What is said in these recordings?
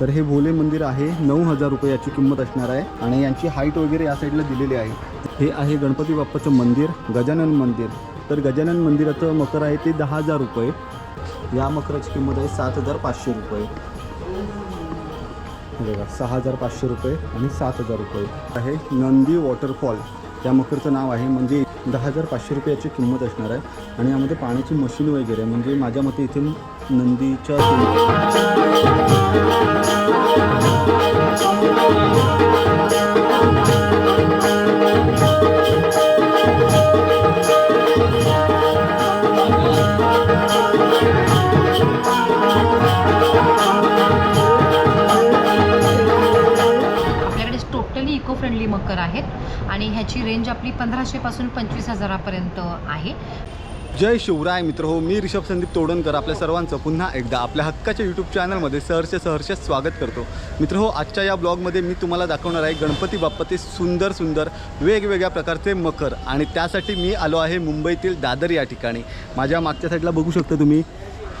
तर हे भोले मंदिर आहे. नऊ हजार रुपये याची किंमत असणार आहे आणि यांची हाईट वगैरे या साईडला दिलेली आहे. हे आहे गणपती बाप्पाचं मंदिर गजानन मंदिर. तर गजानन मंदिराचं मकर आहे ते दहा हजार रुपये. या मकराची किंमत आहे सात हजार पाचशे रुपये. बघा सहा हजार पाचशे रुपये आणि सात हजार रुपये. आहे नंदी वॉटरफॉल. त्या मकरचं नाव आहे म्हणजे दहा हजार पाचशे रुपयाची किंमत असणार आहे आणि यामध्ये पाण्याची मशीन वगैरे आहे. म्हणजे माझ्या मते इथे नंदीच्या मकर आहेत. आणि ह्याची रेंज आपली पंधराशेपासून पंचवीस हजारापर्यंत आहे. जय शिवराय मित्र हो मी ऋषभ संदीप तोडणकर आपल्या सर्वांचं पुन्हा एकदा आपल्या हक्काच्या यूट्यूब चॅनलमध्ये सहर्ष सहर्ष स्वागत करतो. मित्र हो आजच्या या ब्लॉगमध्ये मी तुम्हाला दाखवणार आहे गणपती बाप्पाचे सुंदर सुंदर वेगवेगळ्या प्रकारचे मकर. आणि त्यासाठी मी आलो आहे मुंबईतील दादर या ठिकाणी. माझ्या मागच्या साईडला बघू शकता तुम्ही.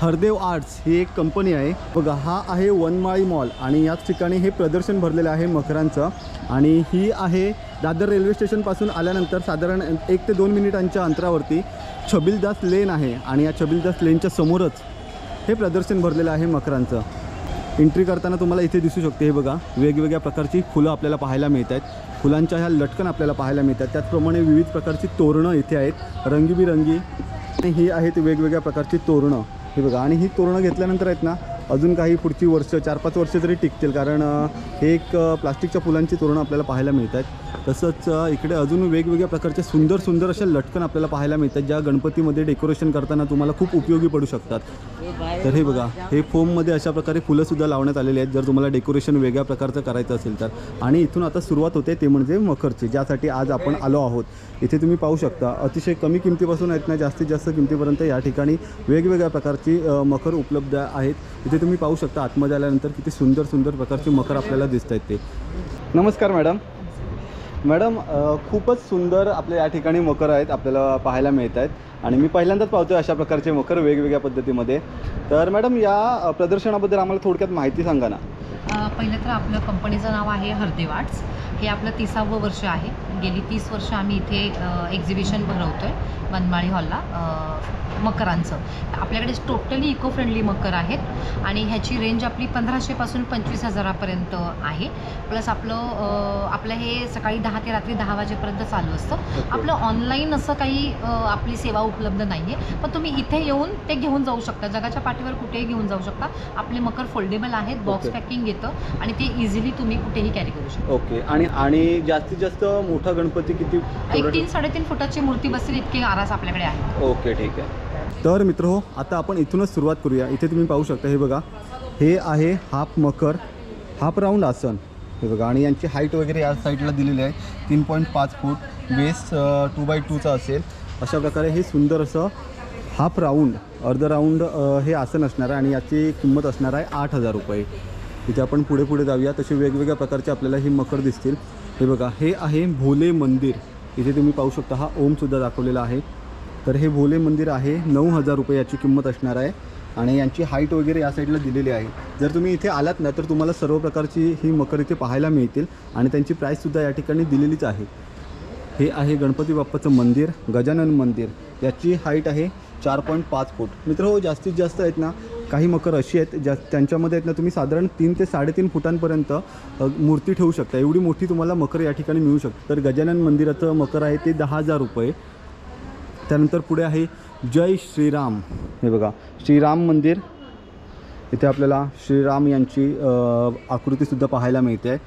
हरदेव आर्ट्स ही एक कंपनी आहे. बघा हा आहे वनमाळी मॉल आणि याच ठिकाणी हे प्रदर्शन भरलेलं आहे मकरांचं आणि ही आहे दादर रेल्वे स्टेशनपासून आल्यानंतर साधारण एक ते दोन मिनिटांच्या अंतरावरती छबिलदास लेन आहे. आणि या छबिलदास लेनच्या समोरच हे प्रदर्शन भरलेलं आहे मकरांचं एंट्री करताना तुम्हाला इथे दिसू शकते. हे बघा वेगवेगळ्या प्रकारची फुलं आपल्याला पाहायला मिळत आहेत फुलांच्या ह्या लटकन आपल्याला पाहायला मिळतात. त्याचप्रमाणे विविध प्रकारची तोरणं इथे आहेत. रंगीबिरंगी. आणि ही आहेत वेगवेगळ्या प्रकारची तोरणं. हे बघा आणि ही तोरणं घेतल्यानंतर आहेत ना अजून काही पुढची वर्ष चार पाच वर्ष तरी टिकतील. कारण हे एक प्लास्टिकच्या फुलांची तोरणं आपल्याला पाहायला मिळत आहेत तसंच इकडे अजून वेगवेगळ्या प्रकारचे सुंदर सुंदर अशा लटकन आपल्याला पाहायला मिळतात ज्या गणपतीमध्ये डेकोरेशन करताना तुम्हाला खूप उपयोगी पडू शकतात. तर हे बघा हे फोममध्ये अशा प्रकारे फुलंसुद्धा लावण्यात आलेली आहेत जर तुम्हाला डेकोरेशन वेगळ्या प्रकारचं करायचं असेल तर. आणि इथून आता सुरुवात होते ते म्हणजे मखरचे ज्यासाठी आज आपण आलो आहोत. इथे तुम्ही पाहू शकता अतिशय कमी किमतीपासून आहेत ना जास्तीत जास्त किमतीपर्यंत या ठिकाणी वेगवेगळ्या प्रकारची मखर उपलब्ध आहेत. इथे तुम्ही पाहू शकता आतमध्ये आल्यानंतर किती सुंदर सुंदर प्रकारची मखर आपल्याला दिसत आहेत ते. नमस्कार मॅडम. मॅडम खूपच सुंदर आपल्या या ठिकाणी मकर आहेत आपल्याला पाहायला मिळत आहेत. आणि मी पहिल्यांदाच पाहतोय अशा प्रकारचे मकर वेगवेगळ्या पद्धतीमध्ये. तर मॅडम या प्रदर्शनाबद्दल आम्हाला थोडक्यात माहिती सांगा ना. पहिलं तर आपलं कंपनीचं नाव आहे हरदेव हे आपलं तिसावं वर्ष आहे. गेली तीस वर्ष आम्ही इथे एक्झिबिशन भरवतो आहे वनमाळी हॉलला मकरांचं. आपल्याकडे टोटली इको फ्रेंडली मकर आहेत आणि ह्याची रेंज आपली पंधराशेपासून पंचवीस हजारापर्यंत आहे. प्लस आपलं आपलं हे सकाळी दहा ते रात्री दहा वाजेपर्यंत चालू असतं. आपलं ऑनलाईन असं काही आपली सेवा उपलब्ध नाही आहे पण तुम्ही इथे येऊन ते घेऊन जाऊ शकता. जगाच्या पाठीवर कुठेही घेऊन जाऊ शकता. आपले मकर फोल्डेबल आहेत बॉक्स. पॅकिंग येतं आणि ते इझिली तुम्ही कुठेही कॅरी करू शकता. ओके. आणि आणि जास्तीत जास्त मोठा गणपती किती एक तीन साडेतीन फुटाची मूर्ती बसेल इतके आरास आपल्याकडे आहे. ओके ठीक आहे. तर मित्र हो आता आपण इथूनच सुरुवात करूया. इथे तुम्ही पाहू शकता हे बघा. हे आहे हाफ मकर हाफ राऊंड आसन. हे बघा आणि यांची हाईट वगैरे या साईडला दिलेली आहे. तीन पॉईंट पाच फूट. बेस टू बाय टूचा असेल. अशा प्रकारे हे सुंदर असं हाफ राऊंड अर्ध राऊंड हे आसन असणार आहे आणि याची किंमत असणार आहे आठ हजार रुपये. इथे आपण पुढे पुढे जाऊया. तसे वेगवेगळ्या प्रकारचे आपल्याला ही मकर दिसतील. हे बघा हे आहे भोले मंदिर. इथे तुम्ही पाहू शकता हा ओमसुद्धा दाखवलेला आहे. तर हे भोले मंदिर आहे नऊ हजार रुपये याची किंमत असणार आहे. आणि यांची हाईट वगैरे या साईडला दिलेली आहे. जर तुम्ही इथे आलात ना तर तुम्हाला सर्व प्रकारची ही मकर इथे पाहायला मिळतील. आणि त्यांची प्राईससुद्धा या ठिकाणी दिलेलीच आहे. हे आहे गणपती बाप्पाचं मंदिर गजानन मंदिर. याची हाईट आहे चार पॉईंट पाच फूट. मित्र हो जास्तीत जास्त आहेत ना काही मकर अशी आहेत ज्या त्यांच्यामध्ये आहेत ना तुम्ही साधारण तीन ते साडेतीन फुटांपर्यंत मूर्ती ठेवू शकता. एवढी मोठी तुम्हाला मकर या ठिकाणी मिळू शकते. तर गजानन मंदिराचं मकर आहे ते दहा हजार रुपये. त्यानंतर पुढे आहे जय श्रीराम. हे बघा श्रीराम मंदिर. इथे आपल्याला श्रीराम यांची आकृतीसुद्धा पाहायला मिळते. आहे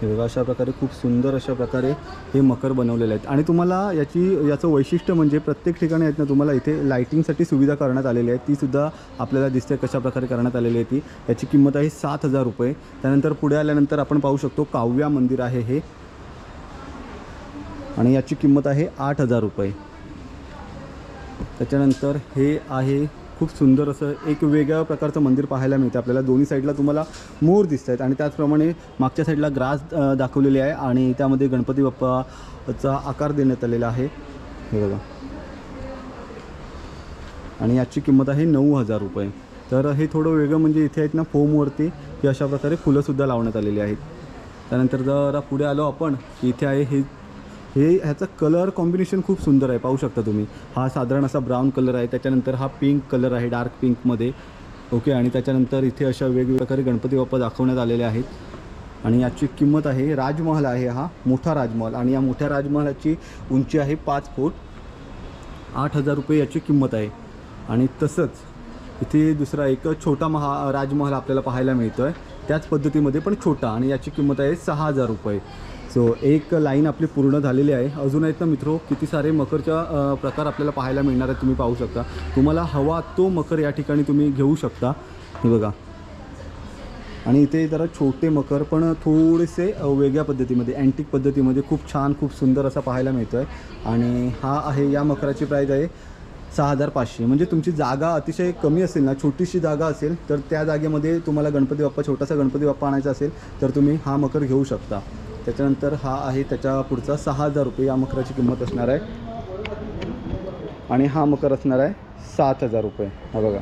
हे बघा अशा प्रकारे खूप सुंदर अशा प्रकारे हे मकर बनवलेले आहेत. आणि तुम्हाला याची याचं वैशिष्ट्य म्हणजे प्रत्येक ठिकाणी आहेत ना तुम्हाला इथे लाईटिंगसाठी सुविधा करण्यात आलेली आहे तीसुद्धा आपल्याला दिसते कशाप्रकारे करण्यात आलेली आहे ती. याची किंमत आहे सात हजार रुपये. त्यानंतर पुढे आल्यानंतर आपण पाहू शकतो काव्या मंदिर आहे हे. आणि याची किंमत आहे आठ हजार रुपये. त्याच्यानंतर हे आहे खूप सुंदर असं एक वेगळ्या प्रकारचं मंदिर पाहायला मिळतं आपल्याला दोन्ही साईडला तुम्हाला मोर दिसत आहेत आणि त्याचप्रमाणे मागच्या साईडला ग्रास दाखवलेली आहे आणि त्यामध्ये गणपती बाप्पाचा आकार देण्यात आलेला आहे. हे बघा. आणि याची किंमत आहे नऊ हजार रुपये. तर हे थोडं वेगळं म्हणजे इथे आहेत ना फोमवरती की अशा प्रकारे फुलंसुद्धा लावण्यात आलेली आहेत. त्यानंतर जरा पुढे आलो आपण की इथे आहे हे हे ह्याचा कलर कॉम्बिनेशन खूप सुंदर आहे पाहू शकता तुम्ही. हा साधारण असा ब्राऊन कलर आहे त्याच्यानंतर हा पिंक कलर आहे डार्क पिंकमध्ये ओके आणि त्याच्यानंतर इथे अशा वेगवेगळ्या प्रकारे गणपती बाप्पा दाखवण्यात आलेले आहेत. आणि याची किंमत आहे राजमहल आहे हा मोठा राजमहल. आणि या मोठ्या राजमहलाची उंची आहे पाच फूट. आठ हजार रुपये याची किंमत आहे. आणि तसंच इथे दुसरा एक छोटा महा राजमहल आपल्याला पाहायला मिळतो आहे त्याच पद्धतीमध्ये पण छोटा आणि याची किंमत आहे सहा हजार रुपये. सो एक लाईन आपली पूर्ण झालेली आहे. अजून आहेत ना मित्रो किती सारे मकरच्या प्रकार आपल्याला पाहायला मिळणार आहेत तुम्ही पाहू शकता. तुम्हाला हवा तो मकर या ठिकाणी तुम्ही घेऊ शकता. हे बघा. आणि इथे जरा छोटे मकर पण थोडेसे वेगळ्या पद्धतीमध्ये अँटिक पद्धतीमध्ये खूप छान खूप सुंदर असा पाहायला मिळतो आहे आणि हा आहे या मकराची प्राईज आहे सहा हजार पाचशे. म्हणजे तुमची जागा अतिशय कमी असेल ना छोटीशी जागा असेल तर त्या जागेमध्ये तुम्हाला गणपती बाप्पा छोटासा गणपती बाप्पा आणायचा असेल तर तुम्ही हा मकर घेऊ शकता. त्याच्यानंतर हा आहे त्याच्या पुढचा सहा हजार रुपये या मकराची किंमत असणार आहे. आणि हा मकर असणार आहे सात हजार रुपये. हा बघा.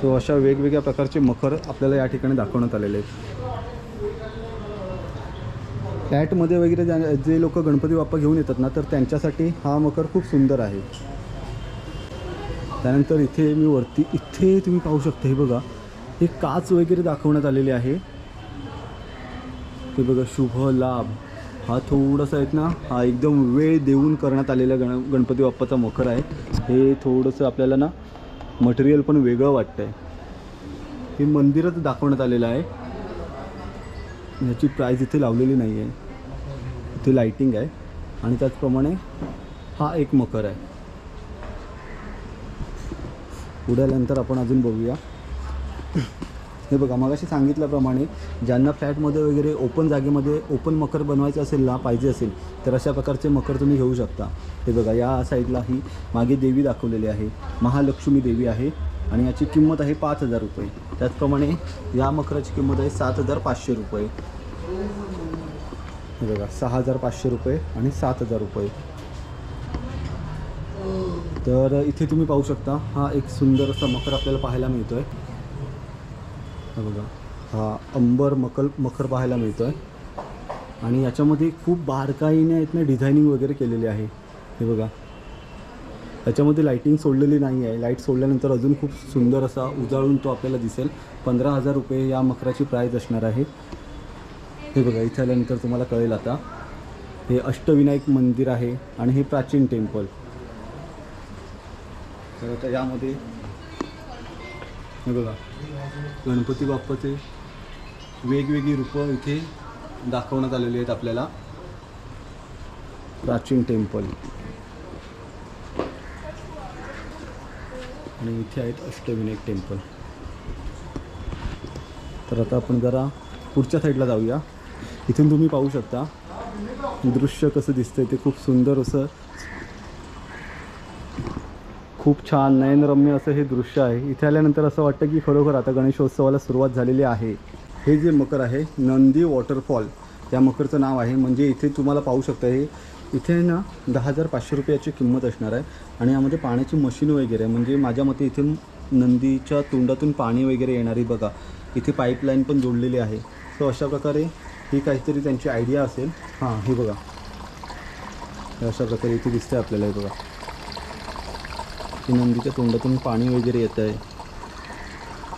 सो अशा वेगवेगळ्या प्रकारचे मखर आपल्याला या ठिकाणी दाखवण्यात आलेले आहेत. फ्लॅटमध्ये वगैरे ज्या जे लोक गणपती बाप्पा घेऊन येतात ना तर त्यांच्यासाठी हा मकर खूप सुंदर आहे. त्यानंतर इथे मी वरती इथे तुम्ही पाहू शकता हे बघा. हे काच वगैरे दाखवण्यात आलेली आहे. ते बघा शुभ लाभ. हा थोडासा आहेत ना हा एकदम वेळ देऊन करण्यात आलेला गण गणपती बाप्पाचा मखर आहे. हे थोडंसं आपल्याला ना मटेरियल पण वेगळं वाटतं आहे हे मंदिरात दाखवण्यात आलेलं आहे. ह्याची प्राईज इथे लावलेली नाही आहे इथे लाईटिंग आहे. आणि त्याचप्रमाणे हा एक मकर आहे. पुढे आल्यानंतर आपण अजून बघूया. हे बघा मगाशी सांगितल्याप्रमाणे ज्यांना फ्लॅटमध्ये वगैरे ओपन जागेमध्ये ओपन मकर बनवायचं असेल ना पाहिजे असेल तर अशा प्रकारचे मकर तुम्ही घेऊ शकता. हे बघा या साईडला ही मागे देवी दाखवलेली आहे. महालक्ष्मी देवी आहे आणि याची किंमत आहे पाच हजार रुपये. त्याचप्रमाणे या मकराची किंमत आहे सात हजार पाचशे रुपये. हे बघा सहा हजार पाचशे रुपये आणि सात हजार रुपये. तर इथे तुम्ही पाहू शकता हा एक सुंदर असा मकर आपल्याला पाहायला मिळतो आहे हा बघा. हा अंबर मकर मखर पाहायला मिळतो आहे आणि याच्यामध्ये खूप बारकाईने आहेत ना डिझायनिंग वगैरे केलेली आहे. हे बघा. याच्यामध्ये लाईटिंग सोडलेली नाही आहे लाइट सोडल्यानंतर अजून खूप सुंदर असा उजाळून तो आपल्याला दिसेल. पंधरा हजार रुपये या मखराची प्राईज असणार आहे. हे बघा इथे आल्यानंतर तुम्हाला कळेल आता. हे अष्टविनायक मंदिर आहे आणि हे प्राचीन टेम्पल तर आता यामध्ये हे बघा. गणपती बाप्पाचे वेगवेगळी रूपं इथे दाखवण्यात आलेली आहेत आपल्याला. प्राचीन टेम्पल. आणि इथे आहेत अष्टविनायक टेम्पल. तर आता आपण जरा पुढच्या साईडला जाऊया. इथून तुम्ही पाहू शकता. दृश्य कसं दिसतंय ते खूप सुंदर असं खूप छान नयनरम्य असं हे दृश्य आहे. इथे आल्यानंतर असं वाटतं की खरोखर आता गणेशोत्सवाला सुरुवात झालेली आहे. हे जे मकर आहे नंदी वॉटरफॉल त्या मकरचं नाव आहे. म्हणजे इथे तुम्हाला पाहू शकता हे इथे ना दहा हजार पाचशे रुपयाची किंमत असणार आहे. आणि यामध्ये पाण्याची मशीन वगैरे आहे. म्हणजे माझ्या मते इथून नंदीच्या तोंडातून पाणी वगैरे येणारी बघा. इथे पाईपलाईन पण जोडलेली आहे. सो अशा प्रकारे ही काहीतरी त्यांची आयडिया असेल. हां हे बघा. अशा प्रकारे इथे दिसते आपल्याला हे बघा. की नंदीच्या तोंडातून पाणी वगैरे येतं आहे.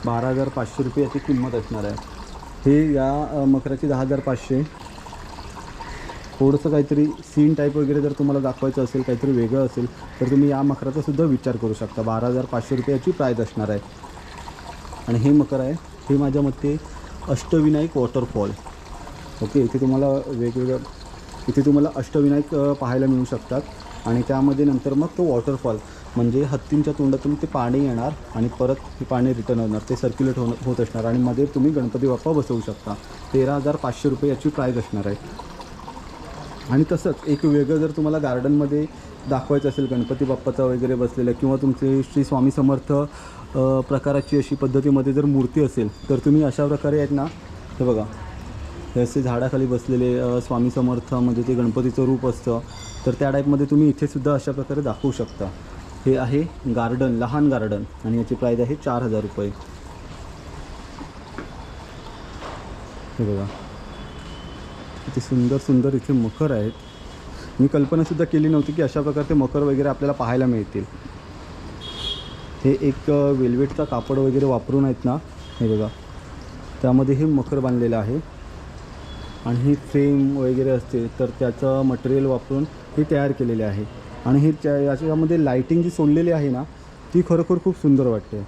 बारा हजार पाचशे रुपये याची किंमत असणार आहे. हे या मकराची दहा हजार पाचशे. थोडंसं काहीतरी सीन टाईप वगैरे जर तुम्हाला दाखवायचं असेल काहीतरी वेगळं असेल तर तुम्ही या मकराचा सुद्धा विचार करू शकता. बारा हजार पाचशे रुपये याची प्राईज असणार आहे. आणि हे मकर आहे. हे माझ्या मते अष्टविनायक वॉटरफॉल ओके इथे तुम्हाला वेगवेगळ्या इथे तुम्हाला अष्टविनायक पाहायला मिळू शकतात. आणि त्यामध्ये नंतर मग तो वॉटरफॉल म्हणजे हत्तींच्या तोंडातून ते पाणी येणार आणि परत हे पाणी रिटर्न होणार. ते सर्क्युलेट होणं होत असणार आणि मध्ये तुम्ही गणपती बाप्पा बसवू शकता. तेरा हजार पाचशे रुपये याची प्राईज असणार आहे. आणि तसंच एक वेगळं जर तुम्हाला गार्डनमध्ये दाखवायचं असेल गणपती बाप्पाचा वगैरे बसलेला किंवा तुमचे श्री स्वामी समर्थ प्रकाराची अशी पद्धतीमध्ये जर मूर्ती असेल तर तुम्ही अशा प्रकारे आहेत ना हे बघा. हे असे झाडाखाली बसलेले स्वामी समर्थ म्हणजे ते गणपतीचं रूप असतं तर त्या टाईपमध्ये तुम्ही इथेसुद्धा अशा प्रकारे दाखवू शकता. हे आहे गार्डन लहान गार्डन आणि याची प्राईज आहे चार हजार रुपये. हे बघा. किती सुंदर सुंदर इथे मखर आहेत. मी कल्पनासुद्धा केली नव्हती की अशा प्रकारचे मकर वगैरे आपल्याला पाहायला मिळतील. हे एक वेल्वेटचा कापड वगैरे वापरून आहेत ना हे बघा. त्यामध्ये हे मकर बांधलेलं आहे. आणि ही फ्रेम वगैरे असते तर त्याचं मटेरियल वापरून हे तयार केलेले आहे. आणि हे त्या याच्यामध्ये लायटिंग जी सोडलेली आहे ना ती खरोखर खूप सुंदर वाटते.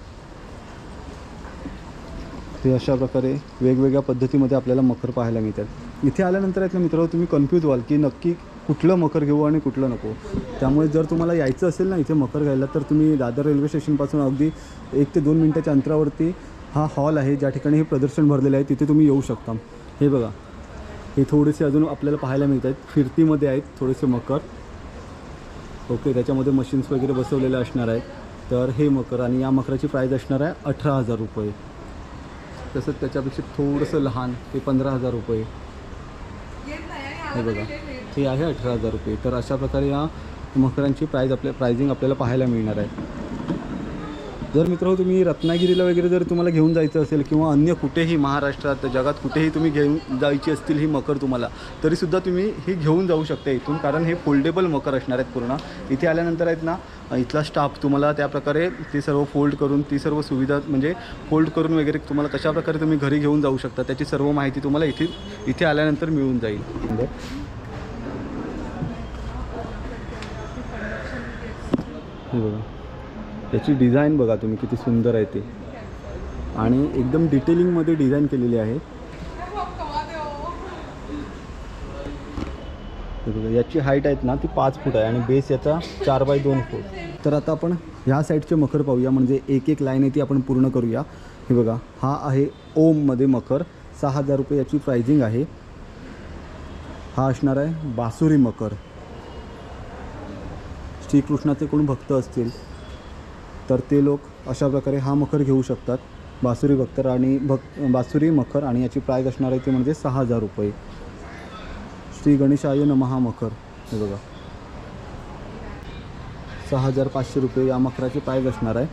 ते अशा प्रकारे वेगवेगळ्या पद्धतीमध्ये आपल्याला मकर पाहायला मिळतात. इथे आल्यानंतर आहेत ना मित्र तुम्ही कन्फ्यूज व्हाल की नक्की कुठलं मकर घेऊ आणि कुठलं नको. त्यामुळे जर तुम्हाला यायचं असेल ना इथे मकर घ्यायला तर तुम्ही दादर रेल्वे स्टेशनपासून अगदी एक ते दोन मिनटाच्या अंतरावरती हा हॉल आहे ज्या ठिकाणी हे प्रदर्शन भरलेलं आहे तिथे तुम्ही येऊ शकता. हे बघा. हे थोडेसे अजून आपल्याला पाहायला मिळत आहेत. फिरतीमध्ये आहेत थोडेसे मकर ओके त्याच्यामध्ये मशीन्स वगैरे बसवलेले असणार आहेत तर हे मकर आणि या मकराची प्राईज असणार आहे अठरा हजार रुपये. तसंच त्याच्यापेक्षा थोडंसं लहान ते पंधरा हजार रुपये. हे बघा हे आहे अठरा हजार रुपये. तर अशा प्रकारे या मकरांची प्राईज आपल्या प्रायझिंग आपल्याला पाहायला मिळणार आहे. जर मित्र हो, तुम्ही रत्नागिरीला वगैरे जर तुम्हाला घेऊन जायचं असेल किंवा अन्य कुठेही महाराष्ट्रात जगात कुठेही तुम्ही घेऊन जायची असतील ही मकर तुम्हाला तरीसुद्धा तुम्ही ही घेऊन जाऊ शकता इथून कारण हे फोल्डेबल मकर असणार आहेत पूर्ण. इथे आल्यानंतर आहेत ना इथला स्टाफ तुम्हाला त्या प्रकारे ते सर्व फोल्ड करून ती सर्व सुविधा म्हणजे फोल्ड करून वगैरे तुम्हाला कशाप्रकारे तुम्ही घरी घेऊन जाऊ शकता त्याची सर्व माहिती तुम्हाला इथे इथे आल्यानंतर मिळून जाईल. बघा. त्याची डिझाईन बघा तुम्ही किती सुंदर आहे ते. आणि एकदम डिटेलिंगमध्ये डिझाईन केलेली आहे. बघा याची हाईट आहेत ना ती पाच फूट आहे आणि बेस याचा चार बाय दोन फूट. तर आता आपण ह्या साईडचे मखर पाहूया. म्हणजे एक एक लाईन आहे ती आपण पूर्ण करूया. हे बघा हा आहे ओममध्ये मखर. सहा हजार रुपये याची प्राइजिंग आहे. हा असणार आहे बासुरी मकर श्रीकृष्णाचे कोण भक्त असतील? तर ते लोक अशा प्रकारे हा मखर घेऊ शकतात. बासुरी भक्तर आणि भक् बासुरी मखर आणि याची प्राईज असणार आहे ती म्हणजे सहा हजार रुपये. श्री गणेशाय नमहा मखर. हे बघा. सहा हजार पाचशे रुपये या मखराची प्राईज असणार आहे.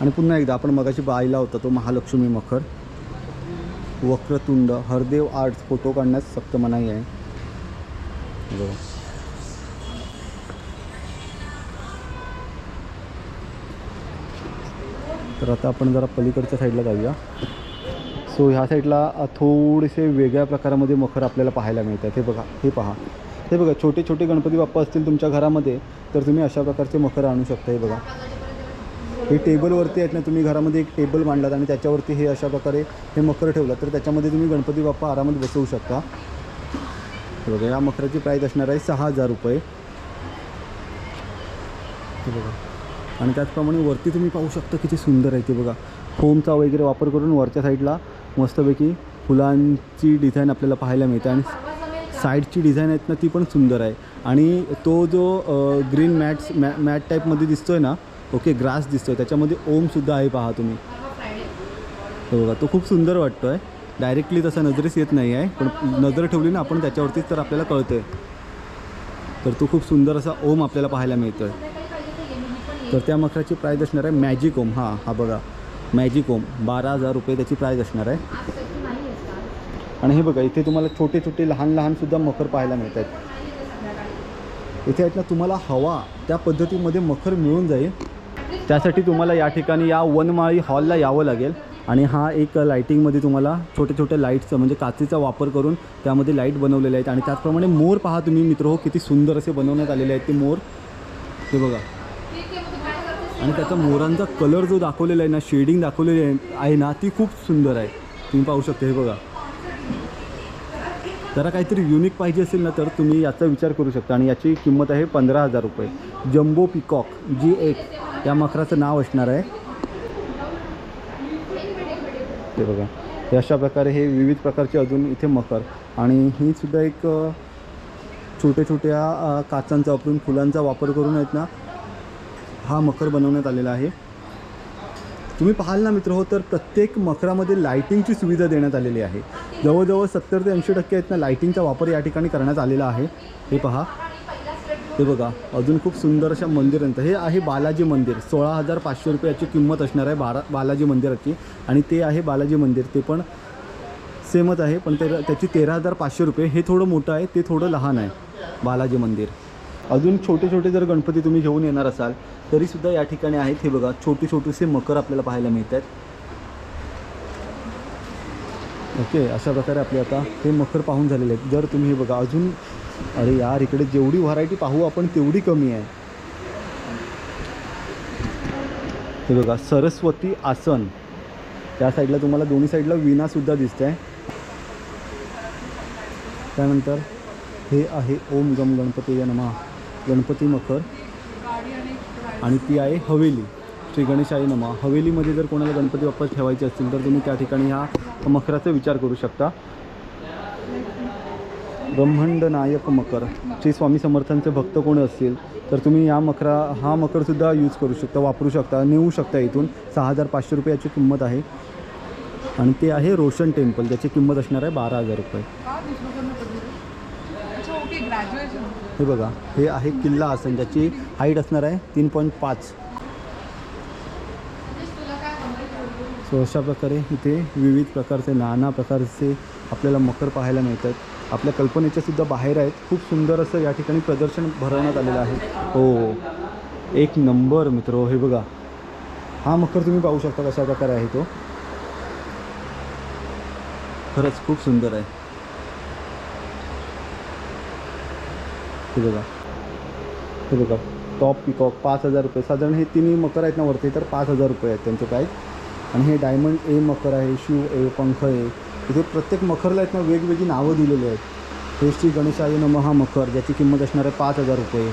आणि पुन्हा एकदा आपण मगाशी पाहिला होता तो महालक्ष्मी मखर. वक्रतुंड हरदेव आर्ट्स फोटो काढण्यास सक्त मनाई आहे. बघा. तर आता आपण जरा पलीकडच्या साईडला जाऊया. सो ह्या साईडला थोडेसे वेगळ्या प्रकारामध्ये मखर आपल्याला पाहायला मिळतात. हे बघा हे पहा. हे बघा छोटे छोटे गणपती बाप्पा असतील तुमच्या घरामध्ये तर तुम्ही अशा प्रकारचे मखर आणू शकता. हे बघा. हे टेबलवरती आहेत ना तुम्ही घरामध्ये एक टेबल मांडलात आणि त्याच्यावरती हे अशा प्रकारे हे मखर ठेवलं तर त्याच्यामध्ये तुम्ही गणपती बाप्पा आरामात बसवू शकता. बघा या मखराची प्राईस असणार आहे सहा हजार रुपये. बघा. आणि त्याचप्रमाणे वरती तुम्ही पाहू शकता किती सुंदर आहे ते बघा. फोमचा वगैरे वापर करून वरच्या साईडला मस्तपैकी फुलांची डिझाईन आपल्याला पाहायला मिळते आणि साईडची डिझाईन आहेत ना ती पण सुंदर आहे. आणि तो जो ग्रीन मॅट्स मॅ मॅट टाईपमध्ये दिसतो आहे ना ओके ग्रास दिसतो आहे त्याच्यामध्ये ओमसुद्धा आहे पहा तुम्ही. हे बघा तो खूप सुंदर वाटतो आहे डायरेक्टली तसा नजरेस येत नाही आहे पण नजर ठेवली ना आपण त्याच्यावरतीच तर आपल्याला कळतं आहे तर तो खूप सुंदर असा ओम आपल्याला पाहायला मिळतो आहे तर त्या मखराची प्राईज असणार आहे मॅजिक ओम हां हा बघा. मॅजिक ओम बारा हजार रुपये त्याची प्राईज असणार आहे. आणि हे बघा इथे तुम्हाला छोटे छोटे लहान लहानसुद्धा मखर पाहायला मिळत आहेत इथे आहेत ना तुम्हाला हवा. त्या पद्धतीमध्ये मखर मिळून जाईल. त्यासाठी तुम्हाला या ठिकाणी या वनमाळी हॉलला यावं लागेल. आणि हा एक लाईटिंगमध्ये तुम्हाला छोटे छोटे लाईटचं म्हणजे काचेचा वापर करून त्यामध्ये लाइट बनवलेले आहेत. आणि त्याचप्रमाणे मोर पहा तुम्ही मित्र हो किती सुंदर असे बनवण्यात आलेले आहेत ते मोर. हे बघा. आणि त्याचा मोरांचा कलर जो दाखवलेला आहे ना शेडिंग दाखवलेली आहे आहे ना ती खूप सुंदर आहे. तुम्ही पाहू शकता हे बघा. जरा काहीतरी युनिक पाहिजे असेल ना तर तुम्ही याचा विचार करू शकता. आणि याची किंमत आहे पंधरा हजार रुपये. जम्बो पिकॉक जी एक. या मकराचं नाव असणार आहे. ते बघा. हे अशा प्रकारे हे विविध प्रकारचे अजून इथे मकर आणि ही सुद्धा एक छोट्या छोट्या काचांचा वापरून फुलांचा वापर करून आहेत ना हा मकर बनवण्यात आलेला आहे. तुम्ही पाहाल ना मित्र हो तर प्रत्येक मकरामध्ये लाईटिंगची सुविधा देण्यात आलेली आहे. जवळजवळ सत्तर ते ऐंशी टक्के आहेत ना लाईटिंगचा वापर या ठिकाणी करण्यात आलेला आहे. हे पहा. हे बघा. अजून खूप सुंदर अशा मंदिरांचं. हे आहे बालाजी मंदिर. सोळा हजार पाचशे रुपयाची किंमत असणार आहे बारा बालाजी मंदिराची. आणि ते आहे बालाजी मंदिर. ते पण सेमच आहे पण ते त्याची तेरा हजार पाचशे रुपये. हे थोडं मोठं आहे. ते थोडं लहान आहे बालाजी मंदिर. अजून छोटे छोटे जर गणपती तुम्ही घेऊन येणार असाल तरीसुद्धा या ठिकाणी आहेत. हे बघा छोटे छोटेसे मकर आपल्याला पाहायला मिळत आहेत ओके अशा प्रकारे आपले आता हे मकर पाहून झालेले आहेत. जर तुम्ही हे बघा अजून अरे यार इकडे जेवढी व्हरायटी पाहू आपण तेवढी कमी आहे. हे बघा सरस्वती आसन. त्या साईडला तुम्हाला दोन्ही साईडला विणासुद्धा दिसत आहे त्यानंतर हे आहे ओम गम गणपती या नमा. गणपती मकर. आणि ती आहे हवेली. श्री गणेशाई नमा. हवेलीमध्ये जर कोणाला गणपती बाप्पा ठेवायचे असतील तर तुम्ही त्या ठिकाणी ह्या मकराचा विचार करू शकता. ब्रह्मांड नायक मकर. श्री स्वामी समर्थांचे भक्त कोण असतील तर तुम्ही या मकरा हा मकरसुद्धा यूज करू शकता वापरू शकता नेऊ शकता इथून. सहा हजार पाचशे रुपयाची किंमत आहे. आणि ते आहे रोशन टेम्पल ज्याची किंमत असणार आहे बारा हजार रुपये. हे बघा हे आहे किल्ला आसन ज्याची हाईट असणार आहे तीन पॉईंट पाच. सो अशा प्रकारे इथे विविध प्रकारचे नाना प्रकारचे आपल्याला मकर पाहायला मिळतात. आपल्या कल्पनेच्या सुद्धा बाहेर आहेत. खूप सुंदर असं या ठिकाणी प्रदर्शन भरवण्यात आलेलं आहे. हो एक नंबर मित्र हे बघा. हा मकर तुम्ही पाहू शकता कशा प्रकारे आहे तो. खरंच खूप सुंदर आहे. हे बघा हे बघा टॉप पिकॉक पाच हजार रुपये. साधारण हे तिन्ही मकर आहेत ना वरती? तर पाच हजार रुपये आहेत त्यांचे प्राईस आणि हे डायमंड ए मकर आहे शिव ए पंख ए इथे प्रत्येक मखरला आहेत ना वेगवेगळी नावं दिलेली आहेत. हे श्री गणेशाय नम हा मकर ज्याची किंमत असणार आहे पाच हजार रुपये.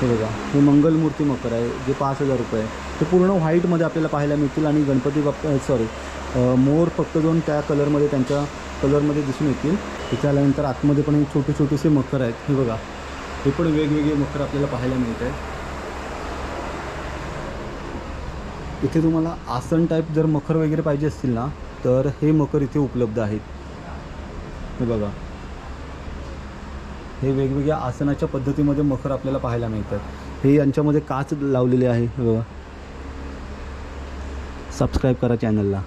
हे बघा हे मंगलमूर्ती मकर आहे जे पाच हजार रुपये आहे. ते पूर्ण व्हाईटमध्ये आपल्याला पाहायला मिळतील आणि गणपती बाप्पा सॉरी मोर फक्त दोन त्या कलरमध्ये त्यांच्या कलरमध्ये दिसून येतील. तिथे आल्यानंतर आतमध्ये पण छोटे छोटेसे मकर आहेत. हे बघा. हे पण वेगवेगळे मकर आपल्याला पाहायला मिळत आहेत. इथे तुम्हाला आसन टाईप जर मखर वगैरे पाहिजे असतील ना तर हे मकर इथे उपलब्ध आहेत. हे बघा. हे वेगवेगळ्या आसनाच्या पद्धतीमध्ये मखर आपल्याला पाहायला मिळतात. हे यांच्यामध्ये काच लावलेले आहे. हे बघा. सबस्क्राईब करा चॅनलला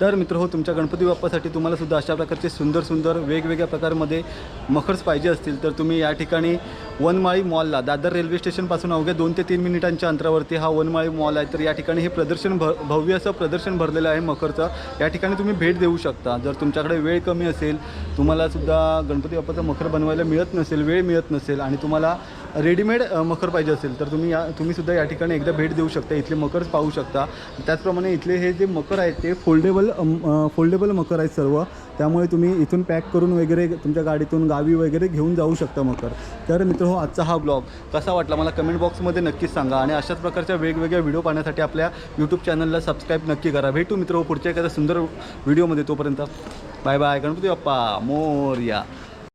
तर मित्र हो तुमच्या गणपती बाप्पासाठी तुम्हाला सुद्धा अशा प्रकारचे सुंदर सुंदर वेगवेगळ्या प्रकारमध्ये मखर्स पाहिजे असतील तर तुम्ही या ठिकाणी वनमाळी मॉलला दादर रेल्वे स्टेशनपासून अवघ्या दोन ते तीन मिनिटांच्या अंतरावरती हा वनमाळी मॉल आहे तर या ठिकाणी हे प्रदर्शन भ भव्य असं प्रदर्शन भरलेलं आहे मखरचं. या ठिकाणी तुम्ही भेट देऊ शकता. जर तुमच्याकडे वेळ कमी असेल तुम्हाला सुद्धा गणपती बाप्पाचं मखर बनवायला मिळत नसेल वेळ मिळत नसेल आणि तुम्हाला रेडीमेड मखर पाहिजे असेल तर तुम्ही या तुम्हीसुद्धा या ठिकाणी एकदा भेट देऊ शकता इथले मकर्स पाहू शकता. त्याचप्रमाणे इथले हे जे मकर आहेत ते फोल्डेबल फोल्डेबल मकर आहेत सर्व. त्यामुळे तुम्ही इथून पॅक करून वगैरे तुमच्या गाडीतून गावी वगैरे घेऊन जाऊ शकता मकर. तर मित्र हो आजचा हा ब्लॉग कसा वाटला मला कमेंट बॉक्समध्ये नक्कीच सांगा आणि अशाच प्रकारच्या वेगवेगळ्या व्हिडिओ पाहण्यासाठी आपल्या यूट्यूब चॅनलला सबस्क्राईब नक्की करा. भेटू मित्र हो पुढच्या एखाद्या सुंदर व्हिडिओमध्ये तोपर्यंत. Bye bye Ganpati Bappa. Morya.